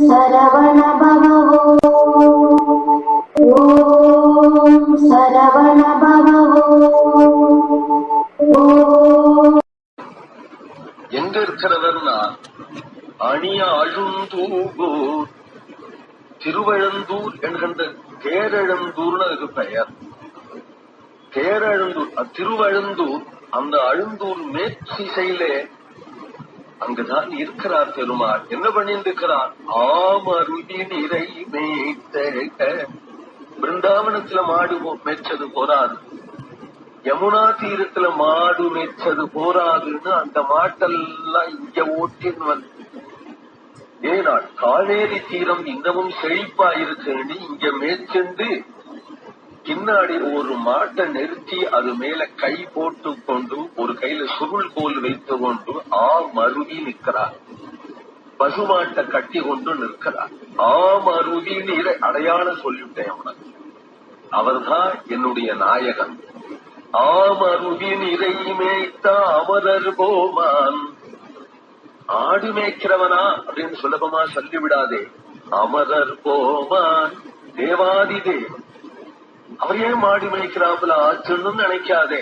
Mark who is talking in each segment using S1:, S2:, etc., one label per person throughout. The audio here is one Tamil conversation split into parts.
S1: சரவண பவோ ஓம் சரவண பவோ
S2: எங்க இருக்கிறவர்னா அணிய அழுந்தூர் திருவழந்தூர் என்கின்ற கேரழந்தூர்னு அதுக்கு பெயர். கேரழந்தூர் திருவழந்தூர் அந்த அழுந்தூர் மேற்சிசையிலே அங்குதான் இருக்கிறார் பெருமாள். என்ன பண்ணிட்டு இருக்கிறார் ஆமருதி நிறை மேய்த்த பிருந்தாவனத்துல மாடு போ- மேய்ச்சது போராது யமுனா தீரத்துல மாடு மேய்ச்சது போராதுன்னு அந்த மாட்டெல்லாம் இங்க ஓட்டின்னு வந்து ஏனால் காவேரி தீரம் இன்னமும் செழிப்பா இருக்குன்னு இங்க மேய்ச்செண்டு பின்னாடி ஒரு மாட்டை நிறுத்தி அது மேல கை போட்டு கொண்டு ஒரு கையில சுருள் கோல் வைத்து கொண்டு ஆ மருவி நிற்கிறார். பசுமாட்டை கட்டி கொண்டு நிற்கிறார். ஆ மருவின்னு அடையாளம் சொல்லிவிட்டேன் உனக்கு அவர்தான் என்னுடைய நாயகன். ஆமருவின் நிறை மேய்த்த அமரர் போமான் ஆடு மேய்க்கிறவனா அப்படின்னு சுலபமா சொல்லிவிடாதே. அமரர் போமான் தேவாதி அவர் ஏன் மாடு மேய்க்கிறாப்புல ஆச்சுன்னு நினைக்காதே.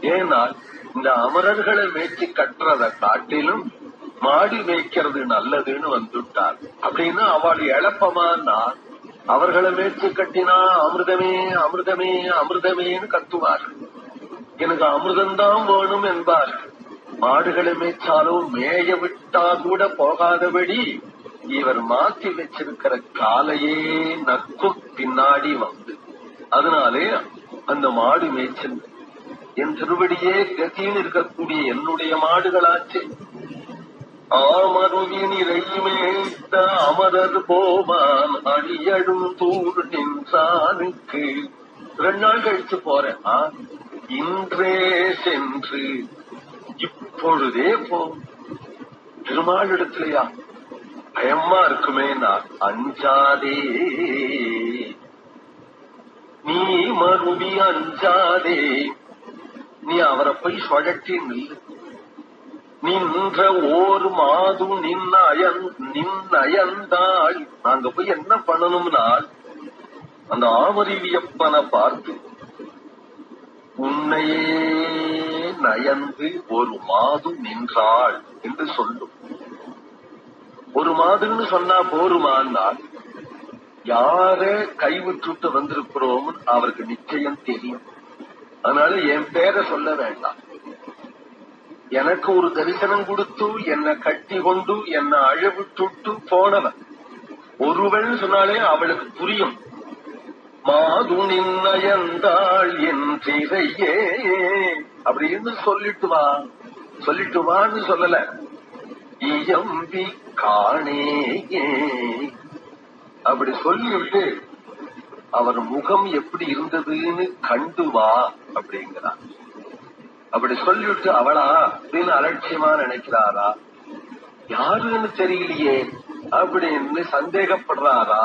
S2: ஏனால் இந்த அமரர்களை மேய்ச்சி கட்டுறத காட்டிலும் மாடி மேய்க்கிறது நல்லதுன்னு வந்துட்டார். அப்படின்னு அவள் இழப்பமானா அவர்களை மேய்ச்சி கட்டினா அமிர்தமே அமிர்தமே அமிர்தமேன்னு கத்துவார்கள் எனக்கு அமிர்தம்தான் வேணும் என்பார்கள் மாடுகளை மேய்ச்சாலும் மேய விட்டா கூட போகாதபடி இவர் மாத்தி வச்சிருக்கிற காலையே நக்கும் பின்னாடி வந்து அதனாலே அந்த மாடு மேய்ச்சல் என் திருவடியே கத்தின்னு இருக்கக்கூடிய என்னுடைய மாடுகளாச்சு. ஆமருவின் அமரர் போமான் அடியடும் தூர் நின்றானுக்கு ரெண்டு நாள் கழிச்சு போறேன். ஆ, இன்றே சென்று இப்பொழுதே போ. பெருமாள் இடத்துலயா? பயமா இருக்குமே நான். அஞ்சாதே. மறுபடி அஞ்சாதே. நீ அவரை போய் சுழட்டி நில்லு. நின்ற ஓர் மாது நின்னயன் நின்னயந்தாள் நாங்க போய் என்ன பண்ணணும்னால் அந்த ஆமரிவியப்பனை பார்த்து உன்னையே நயந்து ஒரு மாது நின்றாள் என்று சொல்லும் ஒரு மாதுன்னு சொன்னா போருமானால் யார கைவிட்டுட்டு வந்திருக்கிறோம் அவருக்கு நிச்சயம் தெரியும். அதனால என் பேரை சொல்ல வேண்டாம். எனக்கு ஒரு தரிசனம் கொடுத்து என்னை கட்டி கொண்டு என்னை அழவிட்டுட்டு போனவன். ஒருவன் சொன்னாலே அவளுக்கு புரியும். மாது நின்னயந்தாள் என் திரையே அப்படின்னு சொல்லிட்டு வா. சொல்லிட்டு வான்னு சொல்லல. இயம்பி காணேயே. அப்படி சொல்லிவிட்டு அவர் முகம் எப்படி இருந்ததுன்னு கண்டு வா அப்படிங்கிறார். அப்படி சொல்லிவிட்டு அவளா அப்படின்னு அலட்சியமா நினைக்கிறாரா? யாருன்னு தெரியலையே அப்படின்னு சந்தேகப்படுறாரா?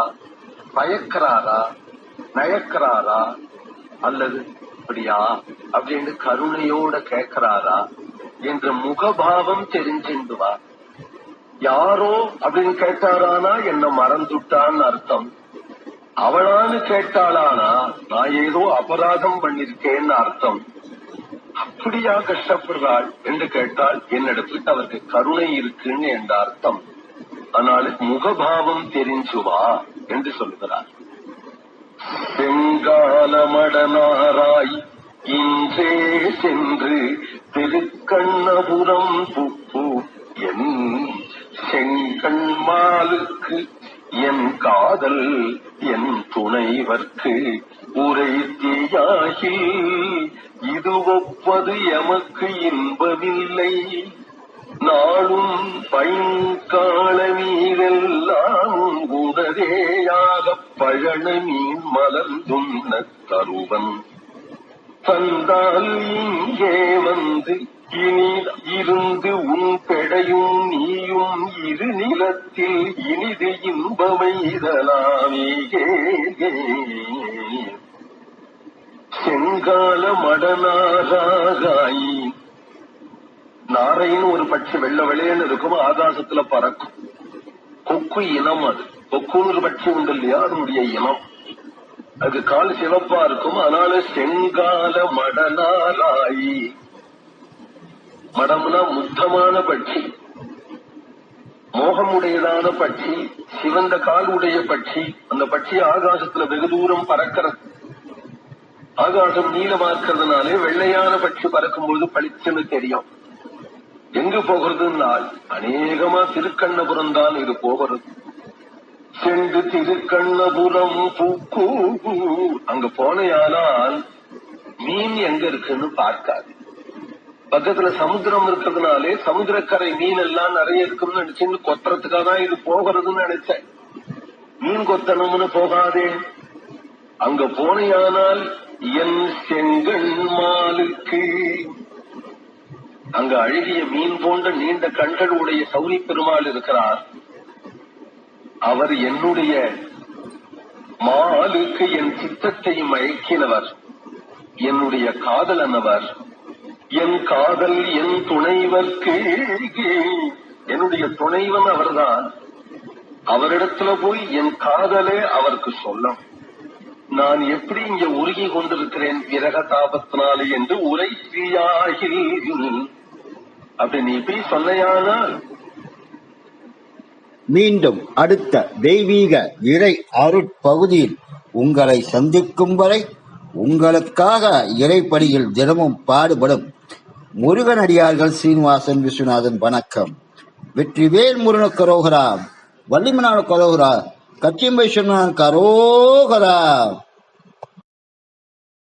S2: பயக்கிறாரா? நயக்கிறாரா? அல்லது அப்படியா அப்படின்னு கருணையோட கேட்கிறாரா? என்ற முகபாவம் தெரிஞ்சிருந்துவா யாரோ அப்படின்னு கேட்டாரானா என்ன மறந்துட்டான்னு அர்த்தம். அவளான்னு கேட்டாளானா நான் ஏதோ அபராதம் பண்ணிருக்கேன்னு அர்த்தம். அப்படியா கஷ்டப்படுறாள் என்று கேட்டால் என்னிடத்தில் அவருக்கு கருணை இருக்குன்னு என்ற அர்த்தம். ஆனால் முகபாவம் தெரிஞ்சுவா என்று சொல்கிறார். செங்காலமடனாராய் இன்றே சென்று திருக்கண்ணபுரம் புப்பு என் செங்கண்மாலுக்கு என் காதல் என் துணைவர்க்கு உரைத்தியாகில் இது ஒப்பது எமக்கு இன்பமில்லை. நாளும் பைங்கால நீரெல்லாம் உடதேயாக பழன மீன் மலர்ந்துண்ண தருவன். தந்தால் இங்கே வந்து இனி இருந்து உன் பெ இரு இனிது இன்பமைதலாமே செங்கால மடனாராய் நாரைன்னு ஒரு பட்சி வெள்ள வெள்ளையன்னு இருக்கும் ஆகாசத்துல பறக்கும். கொக்கு இனம் அது. கொக்குன்னு ஒரு பட்சி உண்டு இல்லையா அதனுடைய இனம். அதுக்கு கால் சிவப்பா இருக்கும் அதனால செங்கால மடனாராயி மடம்னா முத்தமான பட்சி. மோகமுடையதான பட்சி சிவந்த கால் உடைய பட்சி அந்த பட்சி ஆகாசத்துல வெகு தூரம் பறக்கிறது. ஆகாசம் நீளமா இருக்கிறதுனாலே வெள்ளையான பட்சி பறக்கும்போது பளிச்சுன்னு தெரியும். எங்கு போகிறதுனால் அநேகமா திருக்கண்ணபுரம் தான் இது போகிறது. சென்று திருக்கண்ணபுரம் பூக்கூ அங்க போனையானால் மீன் எங்க இருக்குன்னு பார்க்காது. பக்கத்துல சமுத்திரம் இருக்கிறதுனாலே சமுத்திரக்கரை மீன் எல்லாம் நிறைய இருக்கும்னு நினைச்சுன்னு கொத்துறதுக்காக தான் இது போகிறதுன்னு நினைச்சேன். மீன் கொத்தணும்னு போகாதே. அங்க போனையானால் என் செங்கண் மாலுக்கு. அங்க அழகிய மீன் போன்ற நீண்ட கண்கள் உடைய சௌரி பெருமாள் இருக்கிறார். அவர் என்னுடைய மாலுக்கு என் சித்தத்தை மயக்கினவர் என்னுடைய காதலனவர் என் காதல் என் துணைவர்க்கு என்னுடைய துணைவன் அவர்தான். அவரிடத்துல போய் என் காதலே அவருக்கு சொல்லும் நான் எப்படி இங்க உருகி கொண்டிருக்கிறேன் விரக தாபத்தினாலே என்று உரை பிரியாகில் அப்படி நீ போய் சொன்னையானால்.
S3: மீண்டும் அடுத்த தெய்வீக இறை அருட்பகுதியில் உங்களை சந்திக்கும் வரை உங்களுக்காக இறைப்படியில் தினமும் பாடுபடும் முருகன் அடியார்கள் சீனிவாசன் விஸ்வநாதன் வணக்கம். வெற்றிவேல் முருகன் கரோகரா. வள்ளிமனான கரோகரா. கச்சியம்பை சொன்னான் கரோகரா.